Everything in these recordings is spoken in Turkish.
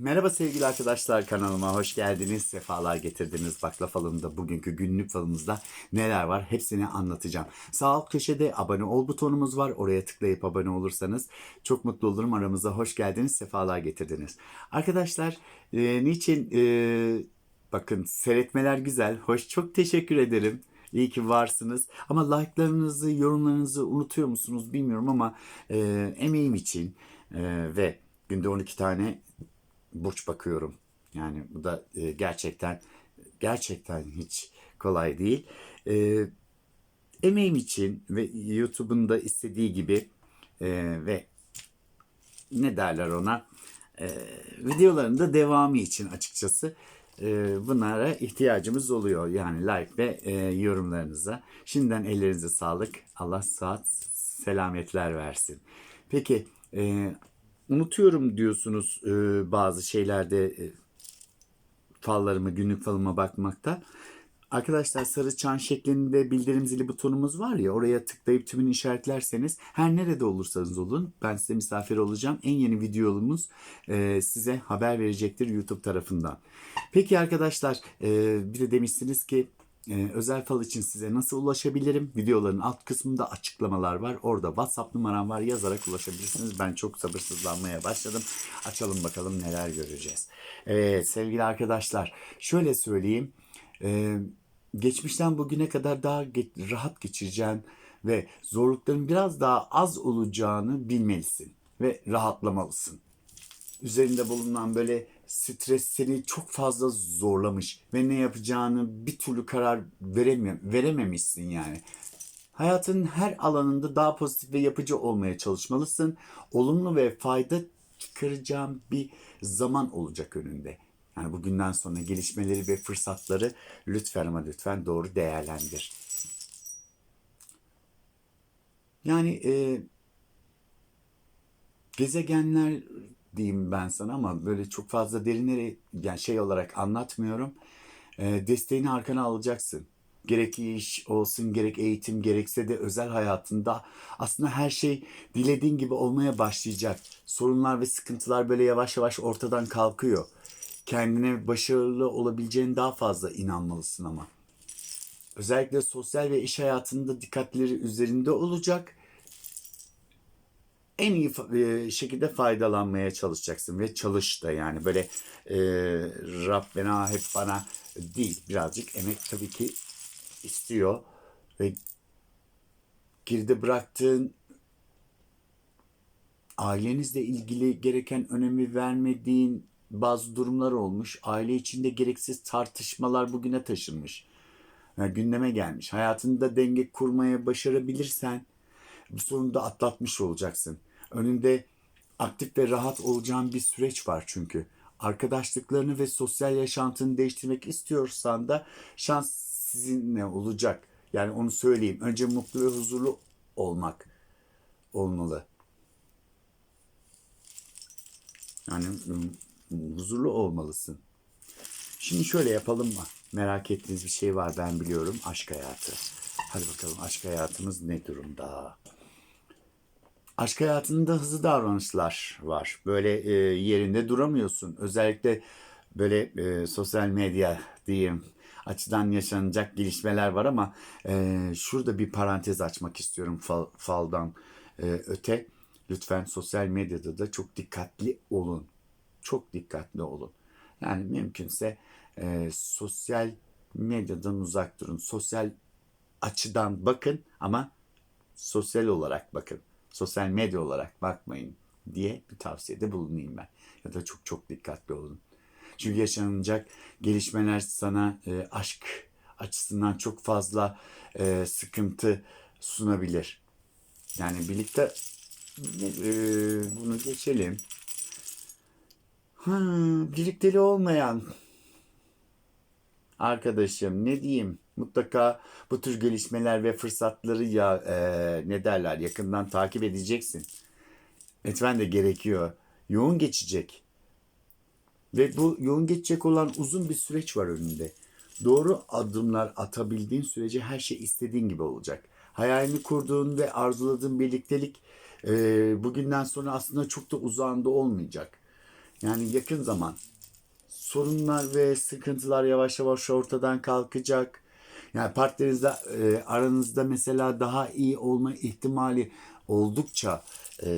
Merhaba sevgili arkadaşlar kanalıma hoş geldiniz. Sefalar getirdiniz. Bakla falımda bugünkü günlük falımızda neler var hepsini anlatacağım. Sağ alt köşede abone ol butonumuz var. Oraya tıklayıp abone olursanız çok mutlu olurum. Aramıza hoş geldiniz. Sefalar getirdiniz. Arkadaşlar e, niçin e, bakın seyretmeler güzel. Hoş çok teşekkür ederim. İyi ki varsınız. Ama like'larınızı, yorumlarınızı unutuyor musunuz bilmiyorum ama e, emeğim için e, ve günde 12 tane burç bakıyorum. Yani bu da e, gerçekten gerçekten hiç kolay değil. E, emeğim için ve YouTube'un da istediği gibi e, ve ne derler ona e, videoların da devamı için açıkçası e, bunlara ihtiyacımız oluyor. Yani like ve e, yorumlarınıza. Şimdiden ellerinize sağlık. Allah saat selametler versin. Peki e, unutuyorum diyorsunuz e, bazı şeylerde e, fallarımı, günlük falıma bakmakta. Arkadaşlar sarı çan şeklinde bildirim zili butonumuz var ya oraya tıklayıp tümünü işaretlerseniz her nerede olursanız olun ben size misafir olacağım. En yeni videomuz e, size haber verecektir YouTube tarafından. Peki arkadaşlar e, bir de demişsiniz ki e, özel fal için size nasıl ulaşabilirim? Videoların alt kısmında açıklamalar var. Orada WhatsApp numaram var. Yazarak ulaşabilirsiniz. Ben çok sabırsızlanmaya başladım. Açalım bakalım neler göreceğiz. Evet sevgili arkadaşlar şöyle söyleyeyim. E, geçmişten bugüne kadar daha rahat geçireceğin ve zorlukların biraz daha az olacağını bilmelisin ve rahatlamalısın üzerinde bulunan böyle stres seni çok fazla zorlamış ve ne yapacağını bir türlü karar veremiyor, verememişsin yani. Hayatın her alanında daha pozitif ve yapıcı olmaya çalışmalısın. Olumlu ve fayda çıkaracağın bir zaman olacak önünde. Yani bugünden sonra gelişmeleri ve fırsatları lütfen ama lütfen doğru değerlendir. Yani e, gezegenler diyeyim ben sana ama böyle çok fazla derinlere yani şey olarak anlatmıyorum. Ee, desteğini arkana alacaksın. Gerek iş olsun, gerek eğitim, gerekse de özel hayatında aslında her şey dilediğin gibi olmaya başlayacak. Sorunlar ve sıkıntılar böyle yavaş yavaş ortadan kalkıyor. Kendine başarılı olabileceğine daha fazla inanmalısın ama. Özellikle sosyal ve iş hayatında dikkatleri üzerinde olacak en iyi şekilde faydalanmaya çalışacaksın ve çalış da yani böyle e, Rabbena hep bana değil birazcık emek tabii ki istiyor ve geride bıraktığın ailenizle ilgili gereken önemi vermediğin bazı durumlar olmuş. Aile içinde gereksiz tartışmalar bugüne taşınmış. Yani gündeme gelmiş. Hayatında denge kurmaya başarabilirsen bu sorunu da atlatmış olacaksın. Önünde aktif ve rahat olacağın bir süreç var çünkü. Arkadaşlıklarını ve sosyal yaşantını değiştirmek istiyorsan da şans sizinle olacak. Yani onu söyleyeyim. Önce mutlu ve huzurlu olmak olmalı. Yani huzurlu olmalısın. Şimdi şöyle yapalım mı? Merak ettiğiniz bir şey var ben biliyorum. Aşk hayatı. Hadi bakalım aşk hayatımız ne durumda? Aşk hayatında hızlı davranışlar var. Böyle e, yerinde duramıyorsun. Özellikle böyle e, sosyal medya diyeyim açıdan yaşanacak gelişmeler var ama e, şurada bir parantez açmak istiyorum fal, faldan e, öte. Lütfen sosyal medyada da çok dikkatli olun. Çok dikkatli olun. Yani mümkünse e, sosyal medyadan uzak durun. Sosyal açıdan bakın ama sosyal olarak bakın. Sosyal medya olarak bakmayın diye bir tavsiyede bulunayım ben. Ya da çok çok dikkatli olun. Çünkü yaşanacak gelişmeler sana e, aşk açısından çok fazla e, sıkıntı sunabilir. Yani birlikte e, bunu geçelim. Ha, birlikteliği olmayan arkadaşım ne diyeyim mutlaka bu tür gelişmeler ve fırsatları ya e, ne derler yakından takip edeceksin. Etmen de gerekiyor. Yoğun geçecek. Ve bu yoğun geçecek olan uzun bir süreç var önünde. Doğru adımlar atabildiğin sürece her şey istediğin gibi olacak. Hayalini kurduğun ve arzuladığın birliktelik e, bugünden sonra aslında çok da uzağında olmayacak. Yani yakın zaman sorunlar ve sıkıntılar yavaş yavaş ortadan kalkacak. Yani partnerinizle e, aranızda mesela daha iyi olma ihtimali oldukça e,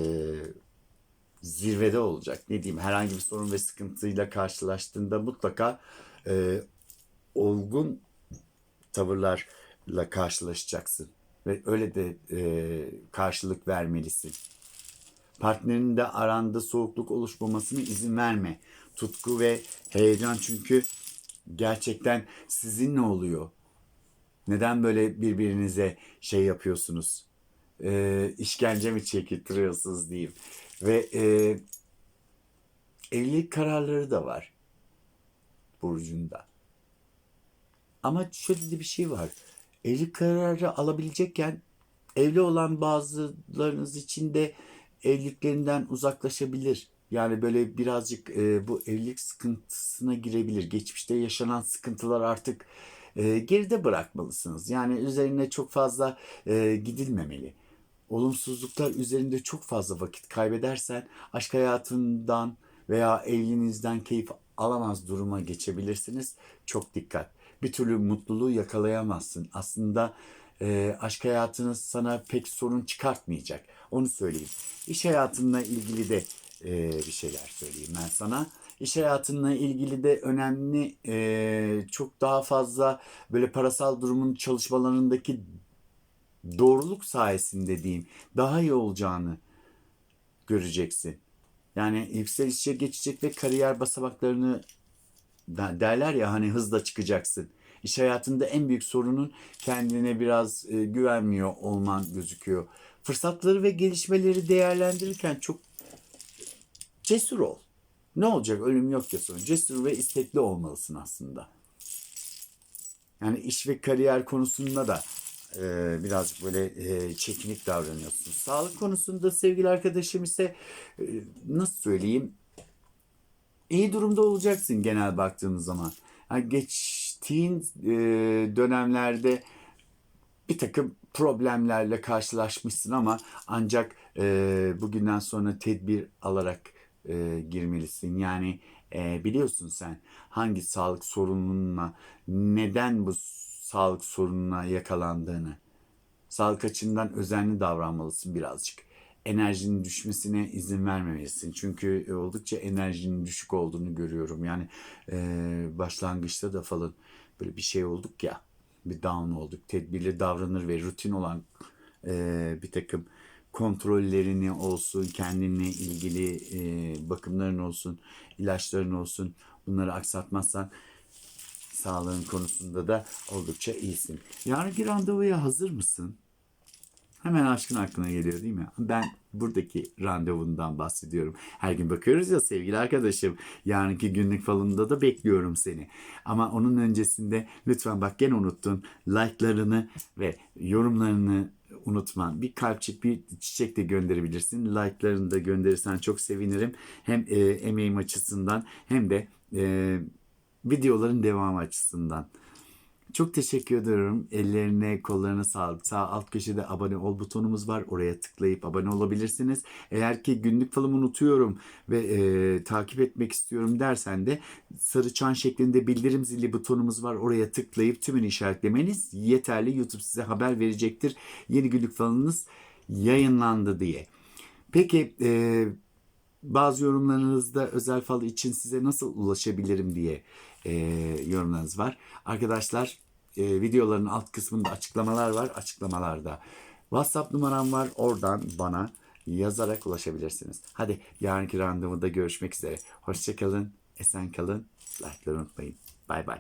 zirvede olacak. Ne diyeyim herhangi bir sorun ve sıkıntıyla karşılaştığında mutlaka e, olgun tavırlarla karşılaşacaksın. Ve öyle de e, karşılık vermelisin. Partnerinin de aranda soğukluk oluşmamasına izin verme. Tutku ve heyecan çünkü gerçekten sizinle oluyor. Neden böyle birbirinize şey yapıyorsunuz? Ee, işkence mi çektirtiyorsunuz diyeyim. Ve e, evlilik kararları da var Burcu'nda. Ama şöyle de bir şey var. Evlilik kararı alabilecekken evli olan bazılarınız için de evliliklerinden uzaklaşabilir. Yani böyle birazcık e, bu evlilik sıkıntısına girebilir. Geçmişte yaşanan sıkıntılar artık e, geride bırakmalısınız. Yani üzerine çok fazla e, gidilmemeli. Olumsuzluklar üzerinde çok fazla vakit kaybedersen aşk hayatından veya evliliğinizden keyif alamaz duruma geçebilirsiniz. Çok dikkat. Bir türlü mutluluğu yakalayamazsın. Aslında e, aşk hayatınız sana pek sorun çıkartmayacak. Onu söyleyeyim. İş hayatınla ilgili de e, bir şeyler söyleyeyim ben sana. İş hayatınla ilgili de önemli e, çok daha fazla böyle parasal durumun çalışmalarındaki doğruluk sayesinde diyeyim daha iyi olacağını göreceksin. Yani yükselişe geçecek ve kariyer basamaklarını derler ya hani hızla çıkacaksın. İş hayatında en büyük sorunun kendine biraz e, güvenmiyor olman gözüküyor. Fırsatları ve gelişmeleri değerlendirirken çok cesur ol. Ne olacak ölüm yok ya sonra. Cesur ve istekli olmalısın aslında. Yani iş ve kariyer konusunda da e, birazcık böyle e, çekinik davranıyorsun. Sağlık konusunda sevgili arkadaşım ise e, nasıl söyleyeyim iyi durumda olacaksın genel baktığımız zaman. Yani geçtiğin e, dönemlerde bir takım problemlerle karşılaşmışsın ama ancak e, bugünden sonra tedbir alarak e, girmelisin. Yani e, biliyorsun sen hangi sağlık sorununa, neden bu sağlık sorununa yakalandığını. Sağlık açısından özenli davranmalısın birazcık. Enerjinin düşmesine izin vermemelisin. Çünkü e, oldukça enerjinin düşük olduğunu görüyorum. Yani e, başlangıçta da falan böyle bir şey olduk ya. Bir down olduk. Tedbirli davranır ve rutin olan e, bir takım kontrollerini olsun, kendinle ilgili e, bakımların olsun, ilaçların olsun bunları aksatmazsan sağlığın konusunda da oldukça iyisin. Yarınki randevuya hazır mısın? Hemen aşkın aklına geliyor değil mi? Ben buradaki randevundan bahsediyorum. Her gün bakıyoruz ya sevgili arkadaşım. Yarınki günlük falında da bekliyorum seni. Ama onun öncesinde lütfen bak gene unuttun. Like'larını ve yorumlarını unutma. Bir kalpçik, bir çiçek de gönderebilirsin. Like'larını da gönderirsen çok sevinirim. Hem e, emeğim açısından hem de e, videoların devamı açısından. Çok teşekkür ediyorum. Ellerine, kollarına sağlık. Sağ alt köşede abone ol butonumuz var. Oraya tıklayıp abone olabilirsiniz. Eğer ki günlük falımı unutuyorum ve e, takip etmek istiyorum dersen de sarı çan şeklinde bildirim zili butonumuz var. Oraya tıklayıp tümünü işaretlemeniz yeterli. YouTube size haber verecektir. Yeni günlük falınız yayınlandı diye. Peki e, bazı yorumlarınızda özel fal için size nasıl ulaşabilirim diye e, yorumlarınız var. Arkadaşlar e, videoların alt kısmında açıklamalar var. Açıklamalarda WhatsApp numaram var. Oradan bana yazarak ulaşabilirsiniz. Hadi yarınki randevuda görüşmek üzere. Hoşçakalın, esen kalın. Like'ları unutmayın. Bay bay.